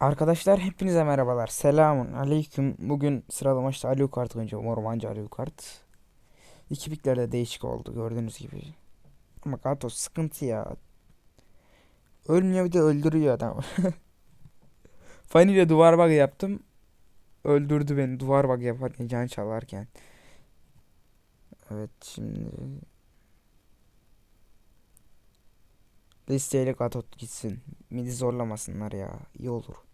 Arkadaşlar hepinize merhabalar. Selamun aleyküm. Bugün sıralama işte Alu kart oynayacağım. Ormancı Alu kart. İki pikler de değişik oldu gördüğünüz gibi. Ama Gato sıkıntı ya. Ölmüyor bir de öldürüyor adam. Fanny ile duvar bug yaptım. Öldürdü beni duvar bug yaparken can çalarken. Evet şimdi. Listeyle Gato gitsin. Midi zorlamasınlar ya. İyi olur.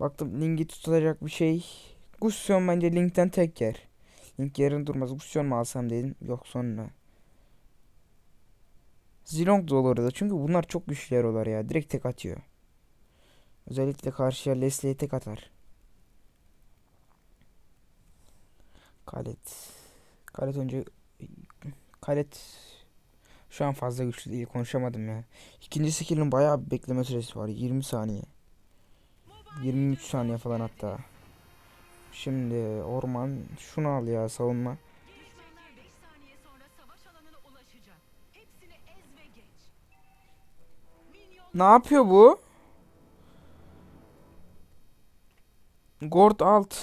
Baktım linki tutacak bir şey. Gusyon bence linkten tek yer. Link yerin durmaz. Gusyon mu alsam dedim. Yok sonra. Zilong da olur da. Çünkü bunlar çok güçlü hero'lar ya. Direkt tek atıyor. Özellikle karşıya Leslie'ye tek atar. Kalet. Kalet önce Kalet şu an fazla güçlü değil. Konuşamadım ya. İkinci skill'in bayağı bir bekleme süresi var. 20 saniye. 23 saniye falan hatta. Şimdi orman şunu al ya savunma. Düşmanlar 5 saniye sonra savaş alanına ulaşacak. Hepsini ez ve geç. Minyon Ne yapıyor bu? Gord alt.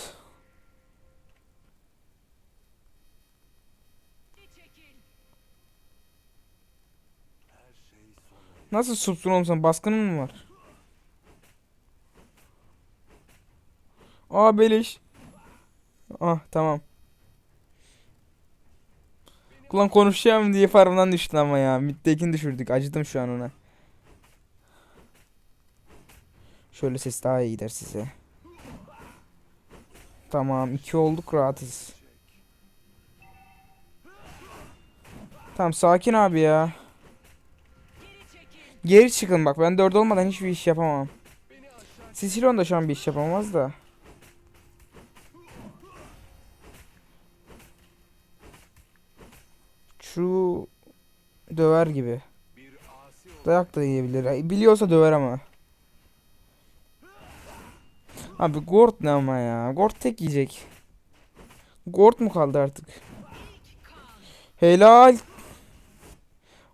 Nasıl supsun oğlum sen? Baskının mı var? Aa beleş. Ah tamam. Ulan konuşacağım diye farmdan düştün ama ya. Mid'dekini düşürdük. Acıdım şu an ona. Şöyle ses daha iyi gider size. Tamam iki olduk rahatız. Tamam sakin abi ya. Geri çıkın bak ben 4 olmadan hiçbir iş yapamam. Sicilon da şu an bir iş yapamaz da. Şu döver gibi. Dayak da yiyebilir. Biliyorsa döver ama. Abi Gord ne ama ya? Gord tek yiyecek. Gord mu kaldı artık? Helal.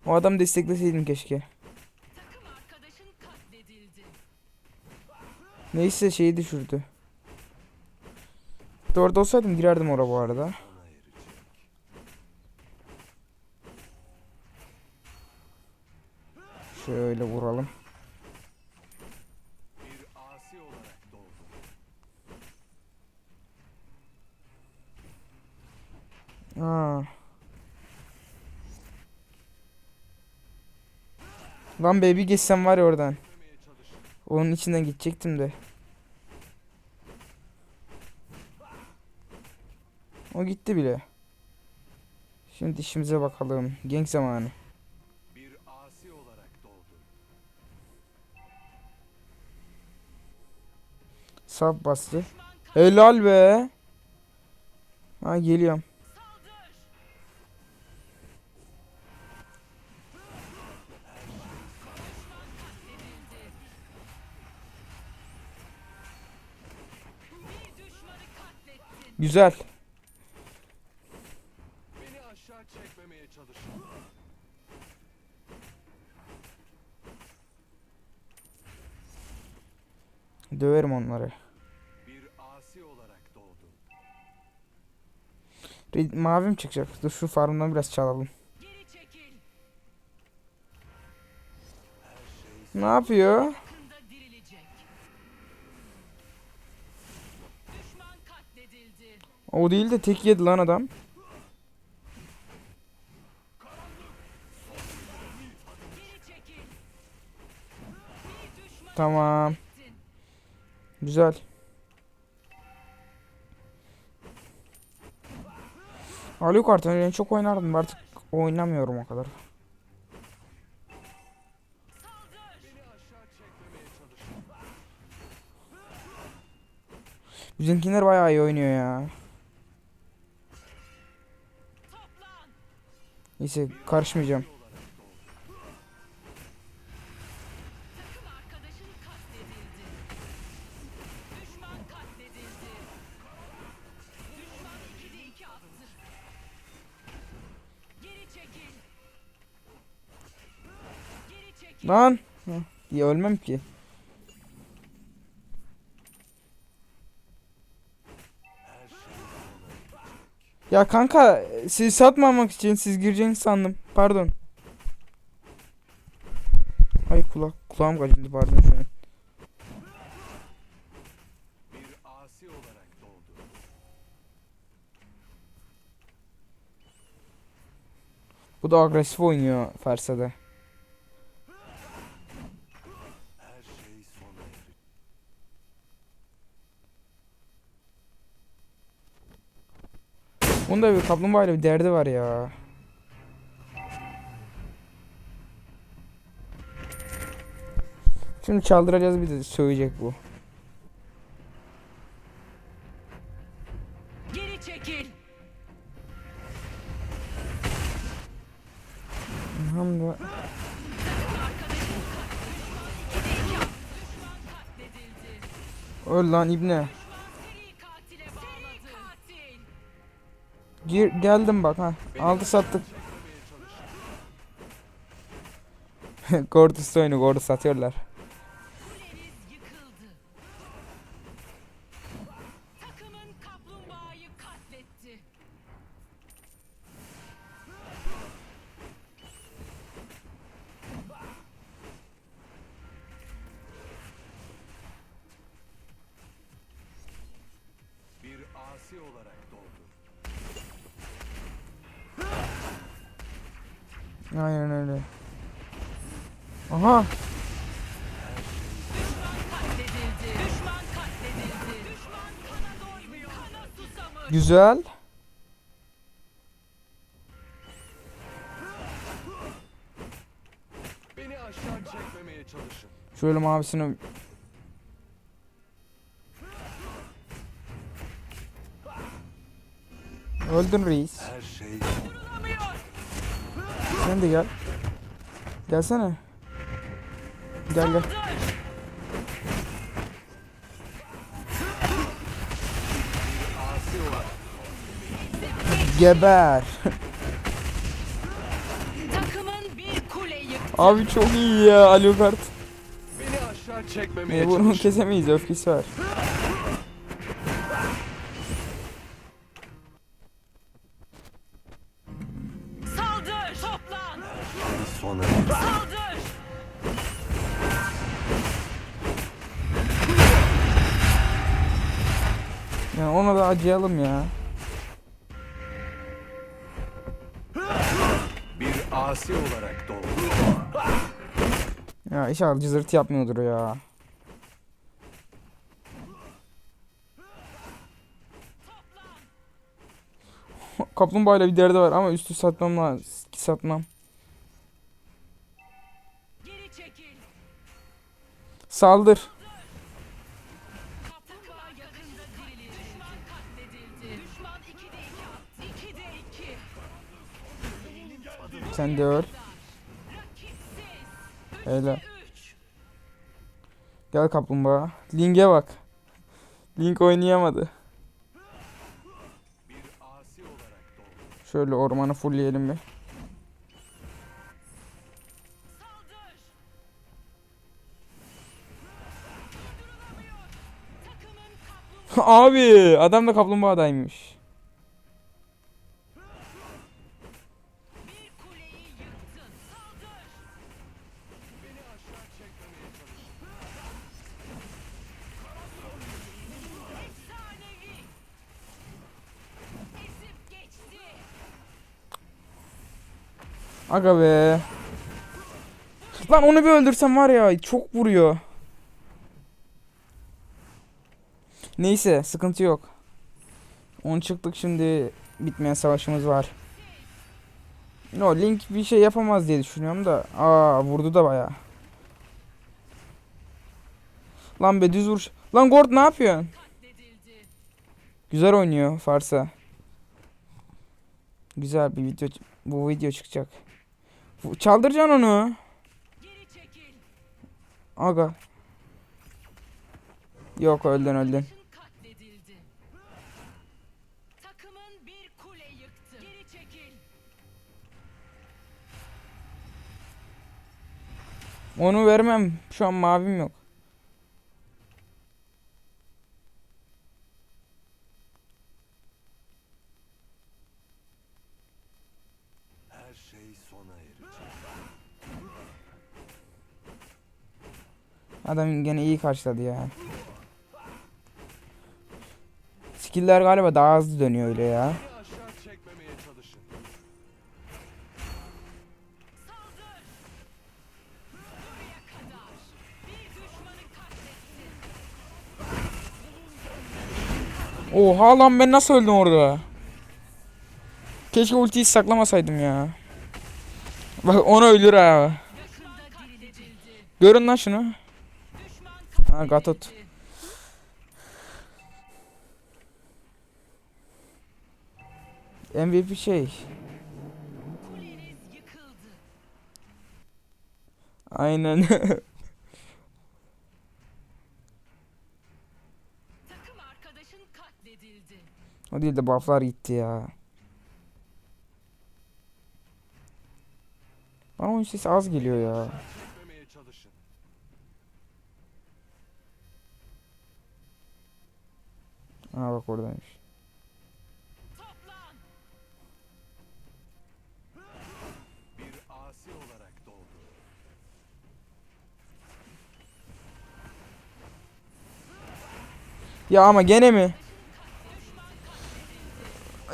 O adam destekleseydim keşke. Neyse şeyi düşürdü. Dört olsaydım girerdim oraya bu arada. Şöyle vuralım. Aa. Lan baby geçsem var ya oradan. Onun içinden gidecektim de. O gitti bile. Şimdi işimize bakalım. Genk zamanı. Sap bastı. Helal be. Ha geliyorum. Güzel. Beni aşağı çekmemeye çalışın. Döverim onları. Mavim çıkacak. Dur şu farmdan biraz çalalım. Ne yapıyor? O değil de tek yedi lan adam. Tamam. Güzel. Alo kartı ben çok oynardım artık oynamıyorum o kadar. Bizimkiler bayağı iyi oynuyor ya. Neyse karışmayacağım. Lan. Heh, Ya ölmem ki. Ya kanka siz satmamak için siz gireceğini sandım. Pardon. Ay kulak kulağım kaçındı pardon şu an. Bu da agresif oynuyor Fersa'da. Her şey sona erecek. Bunda bir kaplumbağayla bir derdi var ya. Şimdi çaldıracağız bir de söyleyecek bu. Geri çekil. Katledildi. Öl lan ibne. Gir, geldim bak ha. Aldı sattık. Gordos oyunu Gordos satıyorlar. Olarak Aynen öyle. Aha. Güzel. Beni aşağı çekmemeye çalışın. Şöyle mavisini Öldün reis. Her şey Sen de gel. Gelsene. Gel gel. Geber. Takımın bir kule yıktı. Abi çok iyi ya Alucard. Beni aşağı çekmemeye E, bunu kesemeyiz öfkesi var. Yani ona da acıyalım ya. Bir asi olarak doğdu. Ya inşallah cızırtı yapmıyordur ya. Kaplumbağayla bir derdi var ama üstü satmam lazım. Satmam. Geri çekil. Saldır. Sen de öl. 3. Gel kaplumbağa. Link'e bak. Link oynayamadı. Şöyle ormanı fullleyelim bir. Abi adam da kaplumbağadaymış. Aga be. Lan onu bir öldürsem var ya çok vuruyor. Neyse sıkıntı yok. Onu çıktık şimdi bitmeyen savaşımız var. No Link bir şey yapamaz diye düşünüyorum da. Aa vurdu da baya. Lan be düz vuruş. Lan Gord ne yapıyorsun? Güzel oynuyor Farsa. Güzel bir video bu video çıkacak. Çaldıracaksın onu. Aga. Yok öldün öldün. Onu vermem. Şu an mavim yok. Her şey sona erecek. Adam gene iyi karşıladı ya. Skill'ler galiba daha hızlı dönüyor öyle ya. Oha lan ben nasıl öldüm orada? Keşke ultiyi saklamasaydım ya. Bak onu öldür ha. Görün lan şunu. Ha Gatot. MVP şey. Aynen. O değil de bufflar gitti ya. Bana oyun sesi az geliyor ya. Çekmemeye çalışın. Ha bak oradaymış. Ya ama gene mi?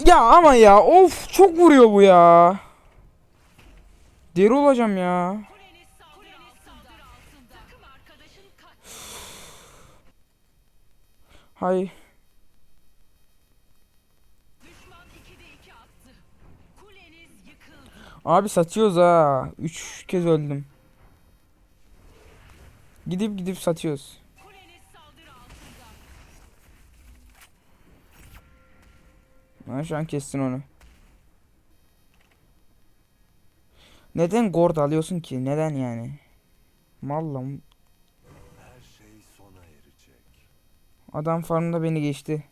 Ya ama ya of çok vuruyor bu ya. Deri olacağım ya. Hay. Abi satıyoruz ha. Üç kez öldüm. Gidip gidip satıyoruz. Ha, şu an kestin onu. Neden gord alıyorsun ki? Neden yani? Mallam. Her şey sona erecek. Adam farmda beni geçti.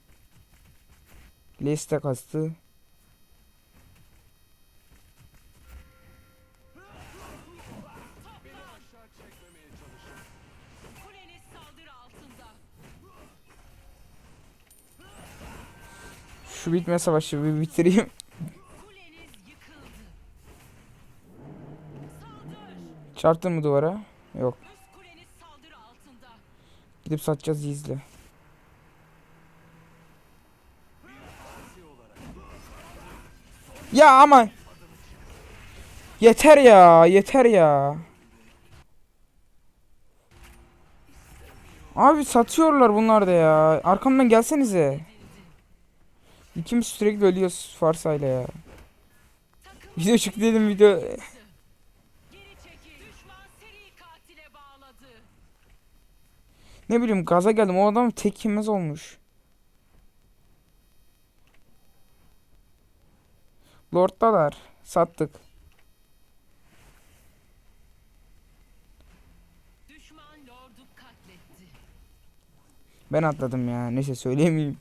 Leste kastı. Şu bitme savaşı bir bitireyim. Çarptın mı duvara? Yok. Gidip satacağız izle. Ya ama. Yeter ya, yeter ya. Abi satıyorlar bunlar da ya. Arkamdan gelsenize. İkimiz sürekli ölüyoruz Farsayla ya. Video çıktı dedim video. Ne bileyim gaza geldim. O adam tek yemez olmuş. Lord'dalar. Sattık. Ben atladım ya. Neyse söyleyemeyeyim.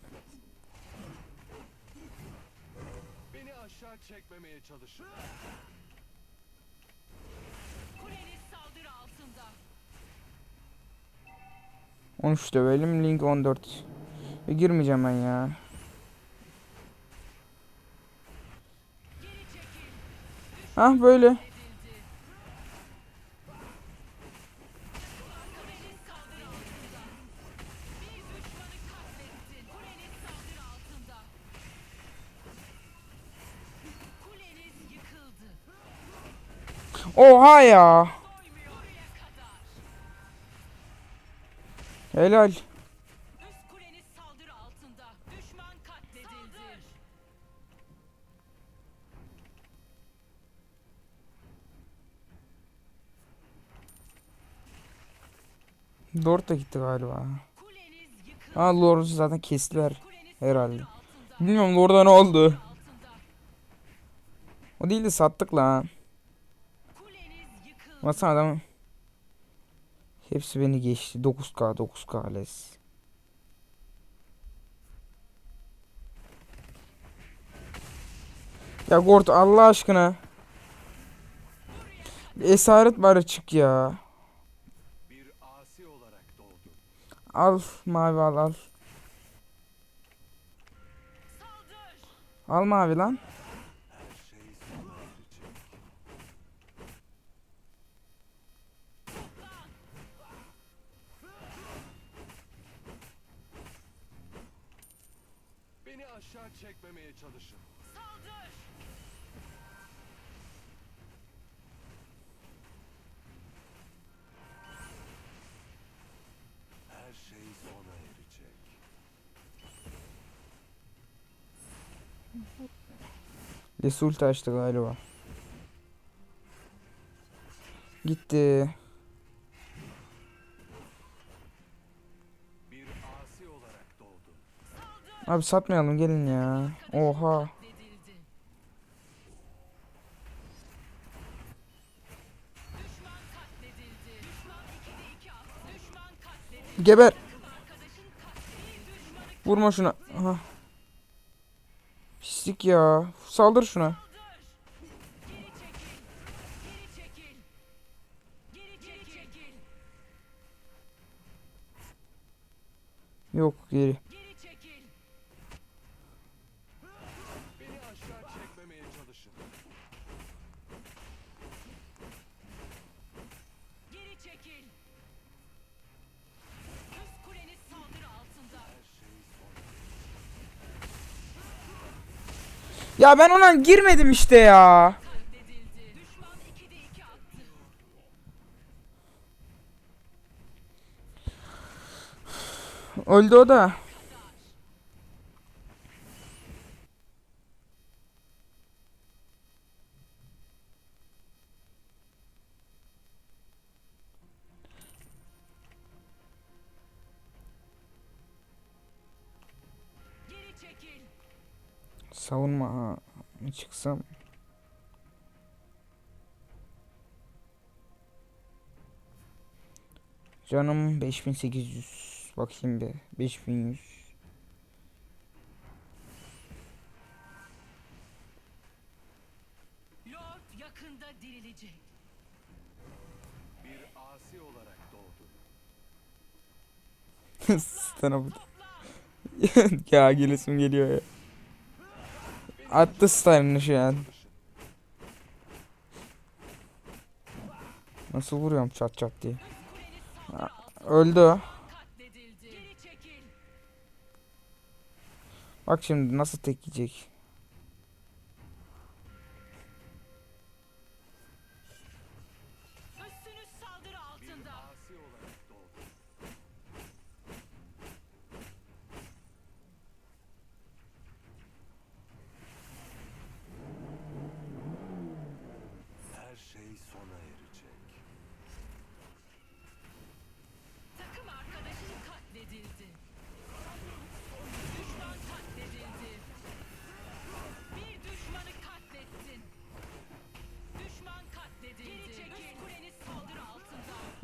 beni aşağı çekmemeye çalışın. Kuleniz saldırı altında. 13 dövelim. Link 14. E, girmeyeceğim ben ya. Geri çekil. Hah böyle. Oha ya. Helal. Lord da gitti galiba. Ha Lord'u zaten kestiler. Herhalde. Bilmiyorum Lord'a ne oldu. O değil de sattık la. Ama adam hepsi beni geçti. 9K 9K les. Ya Gort Allah aşkına. Bir esaret bari çık ya. Al mavi al al. Al mavi lan. Lesul taştı galiba. Gitti. Abi satmayalım gelin ya. Oha. Katledildi. Düşman katledildi. Düşman 2'de 2 attı. Düşman katledildi. Geber. Vurma şuna. Aha. Pislik ya. Saldır şuna. kaldır. Geri Ya ben ona girmedim işte ya. Katledildi. Düşman 2'de 2 attı. Öldü o da. Savunma çıksam. Canım 5800. Bakayım bir. 5100. Lord yakında dirilecek. Bir asi olarak doğdum. Sana bu. ya gelesim geliyor ya. Attı style'ını şu an. Nasıl vuruyorum çat çat diye. Öldü. Bak şimdi nasıl tek yiyecek.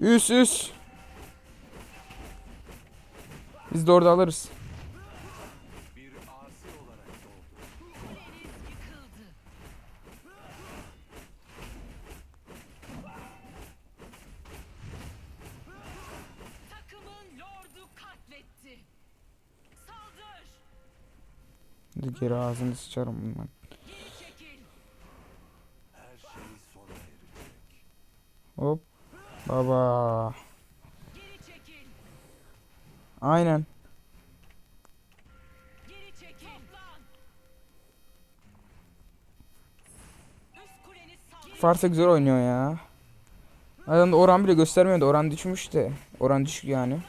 Üs üs. Biz de orada alırız. Geri ağzını sıçarım bundan. Hop. Baba. Aynen. Farsa güzel oynuyor ya. Adamda oran bile göstermiyor da oran düşmüş de. Oran düşük yani.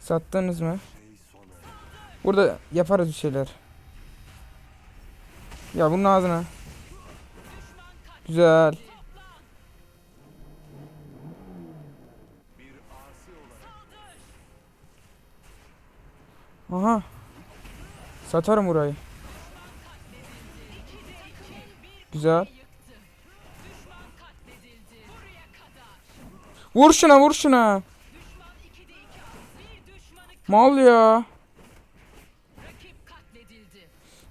Sattınız mı? Burada yaparız bir şeyler. Ya bunun ağzına. Güzel. Aha. Satarım burayı. Güzel. Vur şuna vur şuna. Mal ya.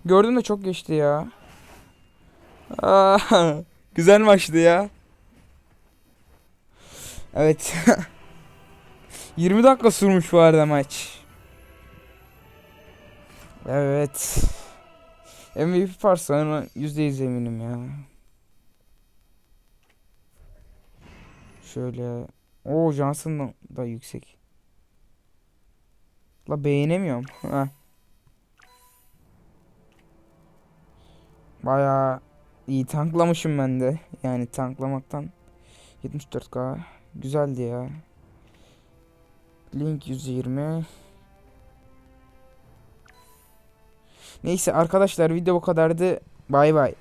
Gördüm de çok geçti ya. Aa, Güzel maçtı ya. Evet. 20 dakika sürmüş bu arada maç. Evet. MVP parçalarına %100 eminim ya. Şöyle. O Johnson da, yüksek. La beğenemiyorum. Ha. Bayağı iyi tanklamışım ben de. Yani tanklamaktan 74k güzeldi ya. Link 120. Neyse arkadaşlar video bu kadardı. Bay bay.